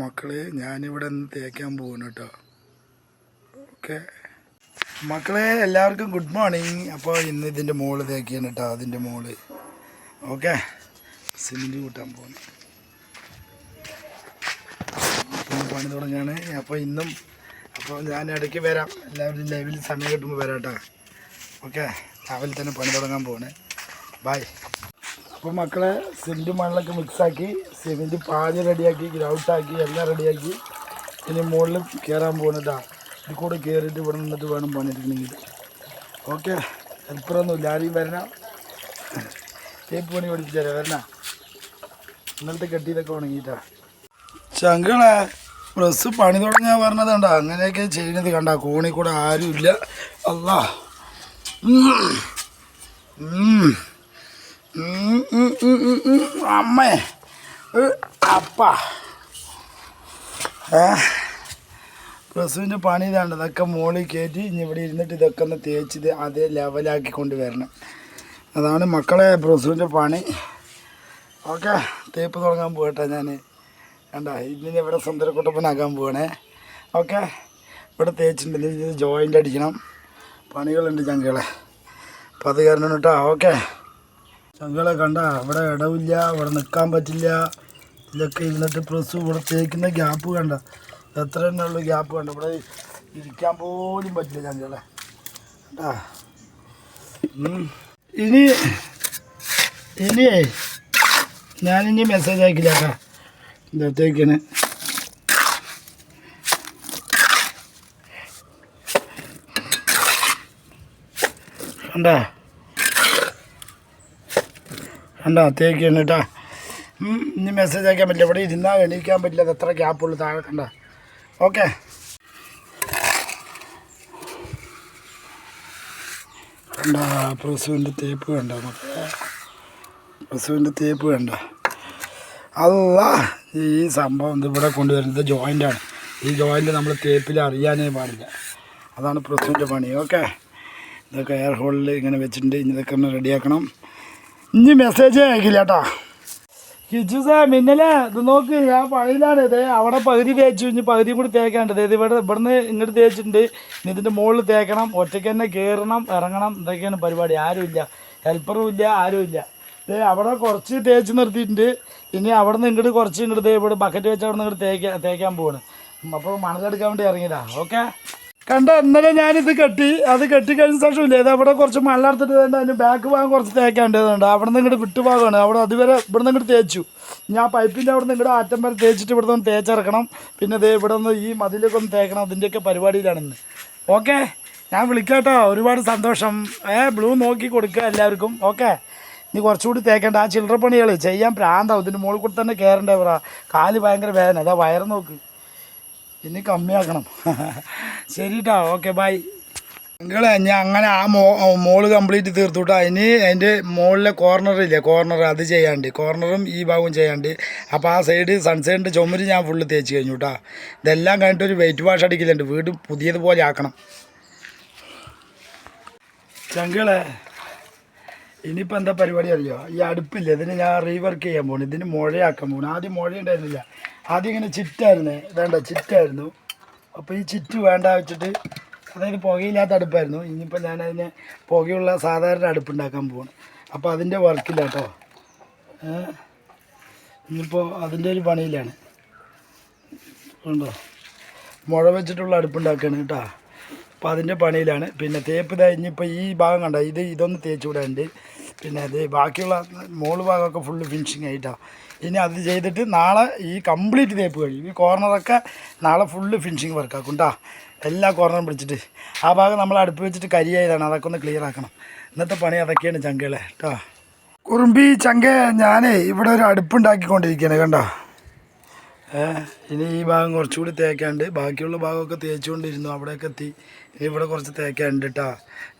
മക്കളെ ഞാനിവിടെ നിന്ന് തേക്കാൻ പോകുന്നു കേട്ടോ ഓക്കെ. മക്കളെ എല്ലാവർക്കും ഗുഡ് മോർണിംഗ് അപ്പോൾ ഇന്ന് ഇതിന്റെ മോൾ തേക്കാണ് കേട്ടോ അതിന്റെ മോൾ. ഓക്കെ. സിമെന്റ് കൂട്ടാൻ പോകുന്നു പണി തുടങ്ങാണ്. അപ്പോൾ ഇന്നും അപ്പോൾ ഞാൻ ഇടയ്ക്ക് വരാം. എല്ലാവരും ലൈവിൽ സമയം കിട്ടുമ്പോൾ വരാം കേട്ടോ ഓക്കെ. രാവിലെ തന്നെ പണി തുടങ്ങാൻ പോവാണ് ബൈ അപ്പോൾ മക്കളെ സിമെന്റ് മണ്ണൊക്കെ മിക്സാക്കി സിമെന്റ് പാഞ്ഞ് റെഡിയാക്കി ഗ്രൗട്ടാക്കി എല്ലാം റെഡിയാക്കി ഇനി മുകളിൽ കയറാൻ പോകുന്നതാ ഇത് കൂടെ കയറിയിട്ട് ഇവിടെ നിന്നിട്ട് വേണം പണിയെടുക്കണമെങ്കിൽ ഓക്കെ ഹെൽപ്പറൊന്നുമില്ല ആരെയും വരണം തേപ്പ് പണി പഠിപ്പിച്ചു തരാം വരണ ഇന്നലത്തെ കെട്ടിയതൊക്കെ ഉണങ്ങിയിട്ടാ ചങ്കളെ പ്രസ് പണി തുടങ്ങാൻ പറഞ്ഞത് കണ്ട അങ്ങനെയൊക്കെ ചെയ്യുന്നത് കണ്ട കോണി കൂടെ ആരും ഇല്ല അല്ല. അമ്മേ അപ്പ. പ്രസുവിന്റെ പണി ഇതാണ്ട്. ഇതൊക്കെ മുകളിൽ കയറ്റി ഇനി ഇവിടെ ഇരുന്നിട്ട് ഇതൊക്കെ ഒന്ന് തേച്ചിത് അതേ ലെവലാക്കി കൊണ്ടുവരണം അതാണ് മക്കളെ പ്രസുവിന്റെ പണി. ഓക്കെ തേപ്പ് തുടങ്ങാൻ പോകട്ടെ ഞാൻ. കണ്ട? ഇതിന് ഇവിടെ സുന്ദരക്കുട്ടപ്പനാക്കാൻ പോകണേ ഓക്കെ ഇവിടെ തേച്ചിട്ടുണ്ട്. ഇത് ജോയിന്റ് അടിക്കണം. പണികളുണ്ട് ചങ്കളെ അപ്പം അത് കാരണം കേട്ടോ. ഓക്കെ. ചങ്കളെ കണ്ട? ഇവിടെ ഇടവില്ല ഇവിടെ നിൽക്കാൻ പറ്റില്ല. ഇതൊക്കെ ഇരുന്നിട്ട് പ്രസ് ഇവിടെ തേക്കുന്ന ഗ്യാപ്പ് കണ്ട. എത്ര തന്നെ ഉള്ളു ഗ്യാപ്പ് കണ്ട. ഇവിടെ ഇരിക്കാൻ പോലും പറ്റില്ല ഞങ്ങളെ കേട്ടാ. ഇനി ഇനി ഞാനിനി മെസ്സേജ് അയക്കില്ല കേട്ടാ. ഇതത്തേക്കാണ് കണ്ടാ? കണ്ടാ തേക്കാണ് കേട്ടാ. ഇനി മെസ്സേജ് അയക്കാൻ പറ്റില്ല. ഇവിടെ ഇരുന്നാൽ എണീക്കാൻ പറ്റില്ല അത് ഗ്യാപ്പ് ഗ്യാപ്പുള്ളൂ താഴെ കണ്ട. ഓക്കെ കണ്ട പ്രസുവിന്റെ തേപ്പ് കണ്ട പ്രസുവിന്റെ തേപ്പ് കണ്ട. അല്ല ഈ സംഭവം ഇത് ഇവിടെ കൊണ്ടുവരുന്നത് ജോയിന്റാണ് ഈ ജോയിന്റ് നമ്മൾ തേപ്പിൽ അറിയാനേ പാടില്ല. അതാണ് പ്രസുവിന്റെ പണി. ഓക്കെ ഇതൊക്കെ എയർ ഹോളിൽ ഇങ്ങനെ വെച്ചിട്ടുണ്ട്. ഇനി ഇതൊക്കെ ഒന്ന് റെഡിയാക്കണം ഇനി മെസ്സേജേ അയക്കില്ല കേട്ടോ. കിച്ചു സാ മിന്നലെ ഇത് നോക്ക് ഞാൻ പഴയിലാണ്. ഇത് അവിടെ പകുതി തേച്ചു ഇനി പകുതിയും കൂടി തേക്കാണ്ട് ഇത് ഇവിടെ ഇവിടുന്ന് ഇങ്ങോട്ട് തേച്ചിട്ടുണ്ട്. ഇനി ഇതിന്റെ മുകളിൽ തേക്കണം. ഒറ്റയ്ക്ക് തന്നെ കയറണം ഇറങ്ങണം. ഇതൊക്കെയാണ് പരിപാടി. ആരുമില്ല ഹെൽപ്പറും ഇല്ല ആരുമില്ല ഇത് അവിടെ കുറച്ച് തേച്ച് നിർത്തിയിട്ടുണ്ട്. ഇനി അവിടെ നിന്ന് ഇങ്ങോട്ട് കുറച്ച് ഇങ്ങോട്ട് ഇവിടെ ബക്കറ്റ് വെച്ച് അവിടെ നിന്ന് ഇങ്ങോട്ട് തേക്കാൻ തേക്കാൻ പോവാണ്. അപ്പോൾ മണലെടുക്കാൻ വേണ്ടി ഇറങ്ങിയതാണ് ഓക്കെ കണ്ട ഇന്നലെ ഞാനിത് കെട്ടി അത് കെട്ടിക്കഴിഞ്ഞ ശേഷമില്ല ഇത് അവിടെ കുറച്ച് മണ്ണർത്തിട്ട് അതിന് ബാക്ക് ഭാഗം കുറച്ച് തേക്കേണ്ടതുണ്ട് അവിടെ നിന്ന് ഇങ്ങോട്ട് വിട്ടുഭാഗമാണ് അവിടെ അതുവരെ ഇവിടെ നിന്ന് ഇങ്ങോട്ട് തേച്ചു. ഞാൻ പൈപ്പിന്റെ അവിടെ നിന്ന് ഇങ്ങോട്ട് ആറ്റം വരെ തേച്ചിട്ട് ഇവിടെ നിന്ന് തേച്ചിറക്കണം. പിന്നെ ദേ ഇവിടെ നിന്ന് ഈ മതിലൊക്കെ ഒന്ന് തേക്കണം. അതിന്റെയൊക്കെ പരിപാടിയിലാണ് ഇന്ന്. ഓക്കെ? ഞാൻ വിളിക്കാട്ടോ ഒരുപാട് സന്തോഷം. ഏ ബ്ലൂ നോക്കി കൊടുക്കുക എല്ലാവർക്കും. ഓക്കെ? നീ കുറച്ചുകൂടി തേക്കേണ്ട. ആ ചില്ലറ പണികൾ ചെയ്യാൻ പ്രാന്താവും. ഇതിന്റെ മുകളിൽ കൂടി തന്നെ കയറേണ്ടവരാ കാൽ ഭയങ്കര വേദന. അതാ വയറ് നോക്ക്. ഇനി കമ്മിയാക്കണം. ശരി കേട്ടോ ഓക്കെ ബൈ നിങ്ങളെ ഞാൻ അങ്ങനെ ആ മോ മോൾ കംപ്ലീറ്റ് തീർത്തുട്ടോ. അതിന് അതിന്റെ മുകളിലെ കോർണറില്ലേ കോർണർ അത് ചെയ്യാണ്ട് കോർണറും ഈ ഭാഗവും ചെയ്യാണ്ട്. അപ്പോൾ ആ സൈഡ് സൺസൈഡിന്റെ ചുമര് ഞാൻ ഫുള്ള് തേച്ച് കഴിഞ്ഞു കേട്ടോ ഇതെല്ലാം കഴിഞ്ഞിട്ട് ഒരു വെയിറ്റ് വാഷ് അടിക്കലുണ്ട്. വീട് പുതിയതുപോലെ ആക്കണം. ചങ്കളെ ഇനിയിപ്പോൾ എന്താ പരിപാടി അറിയോ? ഈ അടുപ്പില്ല ഇതിന് ഞാൻ റീവർക്ക് ചെയ്യാൻ പോകണം ഇതിന് മുഴയാക്കാൻ പോകണം ആദ്യം മുഴ ഉണ്ടായിരുന്നില്ല. ആദ്യം ഇങ്ങനെ ചിറ്റായിരുന്നേ. വേണ്ട ചിറ്റായിരുന്നു. അപ്പോൾ ഈ ചിറ്റ് വേണ്ട വെച്ചിട്ട് അതായത് പുകയില്ലാത്ത അടുപ്പായിരുന്നു. ഇനിയിപ്പോൾ ഞാൻ അതിന് പുകയുള്ള സാധാരണ അടുപ്പ് ഉണ്ടാക്കാൻ പോകണം അപ്പോൾ അതിന്റെ വർക്കില്ല കേട്ടോ? ഇനിയിപ്പോൾ അതിന്റെ ഒരു പണിയിലാണ്. ഉണ്ടോ? മുഴ വെച്ചിട്ടുള്ള അടുപ്പ് അടുപ്പുണ്ടാക്കുകയാണ് കേട്ടോ. അപ്പോൾ അതിന്റെ പണിയിലാണ്. പിന്നെ തേപ്പ് ഇതാ ഇനിയിപ്പോൾ ഈ ഭാഗം കണ്ട? ഇത് ഇതൊന്ന് തേച്ച് വിടാനുണ്ട്. പിന്നെ അത് ബാക്കിയുള്ള മോൾ ഭാഗമൊക്കെ ഫുള്ള് ഫിനിഷിങ് ആയിട്ടാണ് ഇനി അത് ചെയ്തിട്ട് നാളെ ഈ കംപ്ലീറ്റ് തേപ്പ് കഴിയും. ഈ കോർണറൊക്കെ നാളെ ഫുള്ള് ഫിനിഷിങ് വർക്കാക്കും കേട്ടോ എല്ലാ കോർണറും പിടിച്ചിട്ട്. ആ ഭാഗം നമ്മൾ അടുപ്പ് വെച്ചിട്ട് കരിയായതാണ് അതൊക്കെ ഒന്ന് ക്ലിയർ ആക്കണം. ഇന്നത്തെ പണി അതൊക്കെയാണ് ചങ്കകളെ കേട്ടോ കുറുമ്പി ചങ്ക ഞാനേ ഇവിടെ ഒരു അടുപ്പുണ്ടാക്കിക്കൊണ്ടിരിക്കുകയാണ് കണ്ടോ? ഇനി ഈ ഭാഗം കുറച്ചുകൂടി തേക്കാണ്ട് ബാക്കിയുള്ള ഭാഗമൊക്കെ തേച്ചുകൊണ്ടിരുന്നു അവിടെയൊക്കെ എത്തി. ഇനി ഇവിടെ കുറച്ച് തേക്കാണ്ട് കേട്ടോ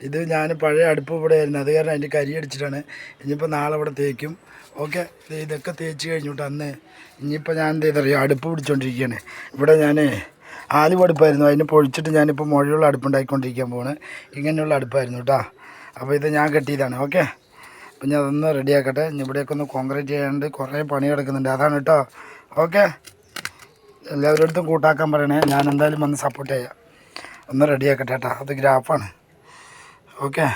ഇത് ഞാൻ പഴയ അടുപ്പ് ഇവിടെ ആയിരുന്നു അത് കാരണം അതിന്റെ കരി അടിച്ചിട്ടാണ്. ഇനിയിപ്പോൾ നാളെ ഇവിടെ തേക്കും. ഓക്കെ ഇതൊക്കെ തേച്ച് കഴിഞ്ഞു കേട്ടോ അന്ന്. ഇനിയിപ്പോൾ ഞാൻ എന്ത് ചെയ്തറിയോ അടുപ്പ് പിടിച്ചുകൊണ്ടിരിക്കുകയാണ് ഇവിടെ ഞാൻ ആലുവ അടുപ്പായിരുന്നു അതിന് പൊഴിച്ചിട്ട് ഞാനിപ്പോൾ മുഴയുള്ള അടുപ്പുണ്ടാക്കിക്കൊണ്ടിരിക്കാൻ പോവാണ്. ഇങ്ങനെയുള്ള അടുപ്പായിരുന്നു കേട്ടോ അപ്പോൾ ഇത് ഞാൻ കെട്ടിയതാണ് ഓക്കെ. അപ്പോൾ ഞാൻ അതൊന്ന് റെഡിയാക്കട്ടെ. ഇനി ഇവിടെയൊക്കെ ഒന്ന് കോൺക്രീറ്റ് ചെയ്യാണ്ട് കുറേ പണി കിടക്കുന്നുണ്ട് അതാണ് കേട്ടോ ഓക്കെ. എല്ലാവരുടെ കൂട്ടാക്കാൻ പറയണേ ഞാൻ എന്തായാലും വന്ന് സപ്പോർട്ട് ചെയ്യാം. ഒന്ന് റെഡിയാക്കട്ടെ കേട്ടോ അത് ഗ്രാഫാണ് ഓക്കെ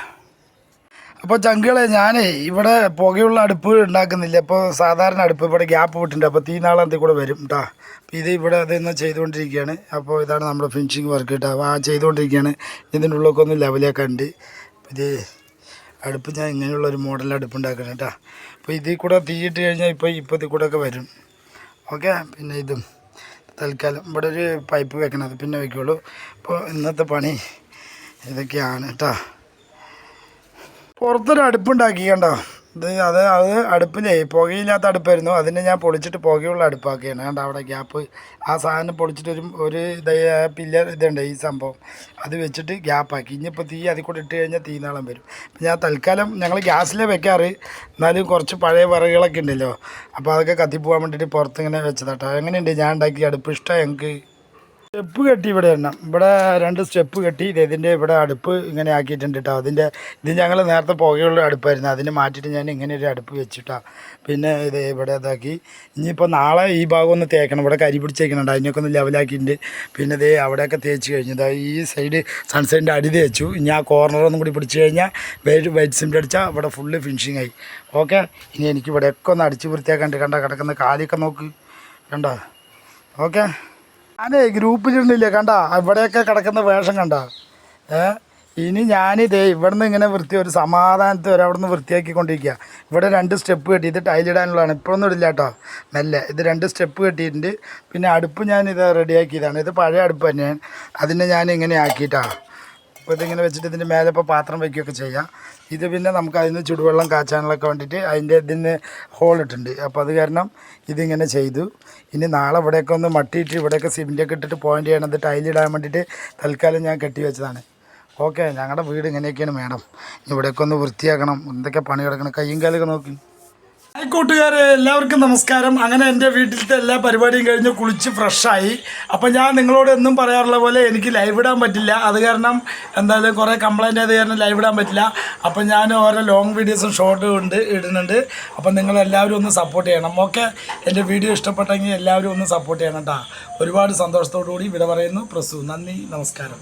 അപ്പോൾ ചങ്കുകളെ ഞാനേ ഇവിടെ പുകയുള്ള അടുപ്പ് ഉണ്ടാക്കുന്നില്ല. ഇപ്പോൾ സാധാരണ അടുപ്പ് ഇവിടെ ഗ്യാപ്പ് വിട്ടിട്ടുണ്ട് അപ്പോൾ തീ നാളാന്തി കൂടെ വരും കേട്ടോ അപ്പോൾ ഇത് ഇവിടെ അതൊന്ന് ചെയ്തുകൊണ്ടിരിക്കുകയാണ്. അപ്പോൾ ഇതാണ് നമ്മുടെ ഫിനിഷിങ് വർക്ക് കേട്ടോ അപ്പോൾ ആ ചെയ്തുകൊണ്ടിരിക്കുകയാണ്. ഇതിന്റെ ഉള്ളിലൊക്കെ ഒന്ന് ലെവലൊക്കെ ഉണ്ട്. ഇത് അടുപ്പ് ഞാൻ ഇങ്ങനെയുള്ള ഒരു മോഡൽ അടുപ്പ് ഉണ്ടാക്കണം കേട്ടോ അപ്പോൾ ഇതിൽ കൂടെ തീയിട്ട് കഴിഞ്ഞാൽ ഇപ്പോൾ ഇപ്പോൾ ഇതിൽ കൂടെ ഒക്കെ വരും. ഓക്കെ പിന്നെ ഇതും. തൽക്കാലം ഇവിടെ ഒരു പൈപ്പ് വെക്കണം പിന്നെ വെക്കുള്ളൂ. അപ്പോൾ ഇന്നത്തെ പണി ഇതൊക്കെയാണ് കേട്ടോ പുറത്തൊരു അടുപ്പുണ്ടാക്കി കണ്ടോ ഇത് അത് അത് അടുപ്പിലേ പുകയില്ലാത്ത അടുപ്പായിരുന്നു. അതിനെ ഞാൻ പൊളിച്ചിട്ട് പുകയുള്ള അടുപ്പാക്കിയാണ്. കണ്ടോ അവിടെ ഗ്യാപ്പ് ആ സാധനം പൊളിച്ചിട്ട് ഒരു ഒരു പില്ലർ ഇതുണ്ട് ഈ സംഭവം. അത് വെച്ചിട്ട് ഗ്യാപ്പാക്കി ഇനിയിപ്പോൾ തീ അതിൽ കൂടെ ഇട്ട് കഴിഞ്ഞാൽ തീനാളം വരും. ഞാൻ തൽക്കാലം ഞങ്ങൾ ഗ്യാസിലേ വെക്കാറ്. എന്നാലും കുറച്ച് പഴയ വിറകുകളൊക്കെ ഉണ്ടല്ലോ. അപ്പോൾ അതൊക്കെ കത്തിപ്പോകാൻ വേണ്ടിയിട്ട് പുറത്തിങ്ങനെ വെച്ചതാട്ടോ. എങ്ങനെയുണ്ട്? ഞാൻ ഉണ്ടാക്കിയ അടുപ്പ് ഇഷ്ടമാണ് ഞങ്ങൾക്ക് സ്റ്റെപ്പ് കെട്ടി ഇവിടെ എണ്ണം ഇവിടെ രണ്ട് സ്റ്റെപ്പ് കെട്ടി. ഇത് ഇതിന്റെ ഇവിടെ അടുപ്പ് ഇങ്ങനെ ആക്കിയിട്ടുണ്ട് കേട്ടോ അതിന്റെ ഇത് ഞങ്ങൾ നേരത്തെ പുകയുള്ള അടുപ്പായിരുന്നു. അതിന് മാറ്റിയിട്ട് ഞാൻ ഇങ്ങനെ ഒരു അടുപ്പ് വെച്ചിട്ടാ. പിന്നെ ഇത് ഇവിടെ ഇതാക്കി. ഇനിയിപ്പോൾ നാളെ ഈ ഭാഗം ഒന്ന് തേക്കണം. ഇവിടെ കരി പിടിച്ചേക്കണുണ്ട്. അതിനൊക്കെ ഒന്ന് ലെവലാക്കിയിട്ടുണ്ട്. പിന്നെ ഇത് അവിടെയൊക്കെ തേച്ച് കഴിഞ്ഞു. ഈ സൈഡ് സൺസൈഡിന്റെ അടി തേച്ചു. ഇനി ആ കോർണറൊന്നും കൂടി പിടിച്ച് കഴിഞ്ഞാൽ വെയിറ്റ് വൈറ്റ് സിമെന്റ് അടിച്ചാൽ ഇവിടെ ഫുള്ള് ഫിനിഷിങ് ആയി. ഓക്കെ ഇനി എനിക്ക് ഇവിടെയൊക്കെ ഒന്ന് അടിച്ച് വൃത്തിയാക്കാണ്ട് കണ്ട കിടക്കുന്ന കാലിയൊക്കെ നോക്ക്. കണ്ടോ? ഓക്കെ ഞാനേ ഗ്രൂപ്പിലിടുന്നില്ല കണ്ട? ഇവിടെയൊക്കെ കിടക്കുന്ന വേഷം കണ്ട? ഏ? ഇനി ഞാനിതേ ഇവിടുന്ന് ഇങ്ങനെ വൃത്തി ഒരു സമാധാനത്തിൽ വരെ അവിടെ നിന്ന് വൃത്തിയാക്കിക്കൊണ്ടിരിക്കുക ഇവിടെ രണ്ട് സ്റ്റെപ്പ് കെട്ടി ഇത് ടൈലിടാനുള്ളതാണ് ഇപ്പോഴൊന്നും ഇടില്ല കേട്ടോ മെല്ലെ. ഇത് രണ്ട് സ്റ്റെപ്പ് കെട്ടിയിട്ടുണ്ട്. പിന്നെ അടുപ്പ് ഞാൻ ഇത് റെഡിയാക്കിയതാണ് ഇത് പഴയ അടുപ്പ് തന്നെയാണ്. അതിനെ ഞാൻ ഇങ്ങനെ ആക്കിയിട്ടാണ് അപ്പോൾ ഇതിങ്ങനെ വെച്ചിട്ട് ഇതിന്റെ മേലെ ഇപ്പോൾ പാത്രം വയ്ക്കുകയൊക്കെ ചെയ്യാം. ഇത് പിന്നെ നമുക്ക് അതിന് ചുടുവെള്ളം കാച്ചാനുള്ളൊക്കെ വേണ്ടിയിട്ട് അതിന്റെ ഇതിന് ഹോൾ ഇട്ടുണ്ട് അപ്പോൾ അത് കാരണം ഇതിങ്ങനെ ചെയ്തു. ഇനി നാളെ ഇവിടെയൊക്കെ ഒന്ന് മട്ടിയിട്ട് ഇവിടെയൊക്കെ സിമെന്റൊക്കെ ഇട്ടിട്ട് പോയിന്റ് ചെയ്യണത് ഇടാൻ വേണ്ടിയിട്ട് തൽക്കാലം ഞാൻ കെട്ടി വെച്ചതാണ്. ഓക്കെ ഞങ്ങളുടെ വീട് ഇങ്ങനെയൊക്കെയാണ് മേഡം ഇവിടെയൊക്കെ ഒന്ന് വൃത്തിയാക്കണം. എന്തൊക്കെ പണി കിടക്കണം കയ്യും കാലൊക്കെ നോക്കി. ഹായ് കൂട്ടുകാരെ എല്ലാവർക്കും നമസ്കാരം. അങ്ങനെ എന്റെ വീട്ടിലത്തെ എല്ലാ പരിപാടിയും കഴിഞ്ഞ് കുളിച്ച് ഫ്രഷായി. അപ്പം ഞാൻ നിങ്ങളോട് എന്നും പറയാറുള്ള പോലെ എനിക്ക് ലൈവ് ഇടാൻ പറ്റില്ല. അത് കാരണം എന്തായാലും കുറേ കംപ്ലൈന്റ് ആയത് കാരണം ലൈവ് ഇടാൻ പറ്റില്ല. അപ്പം ഞാൻ ഓരോ ലോങ് വീഡിയോസും ഷോർട്ടും ഉണ്ട് ഇടുന്നുണ്ട്. അപ്പം നിങ്ങളെല്ലാവരും ഒന്ന് സപ്പോർട്ട് ചെയ്യണം. ഓക്കെ? എന്റെ വീഡിയോ ഇഷ്ടപ്പെട്ടെങ്കിൽ എല്ലാവരും ഒന്ന് സപ്പോർട്ട് ചെയ്യണം കേട്ടോ ഒരുപാട് സന്തോഷത്തോടു കൂടി വിട പറയുന്നു. പ്രസു നന്ദി നമസ്കാരം.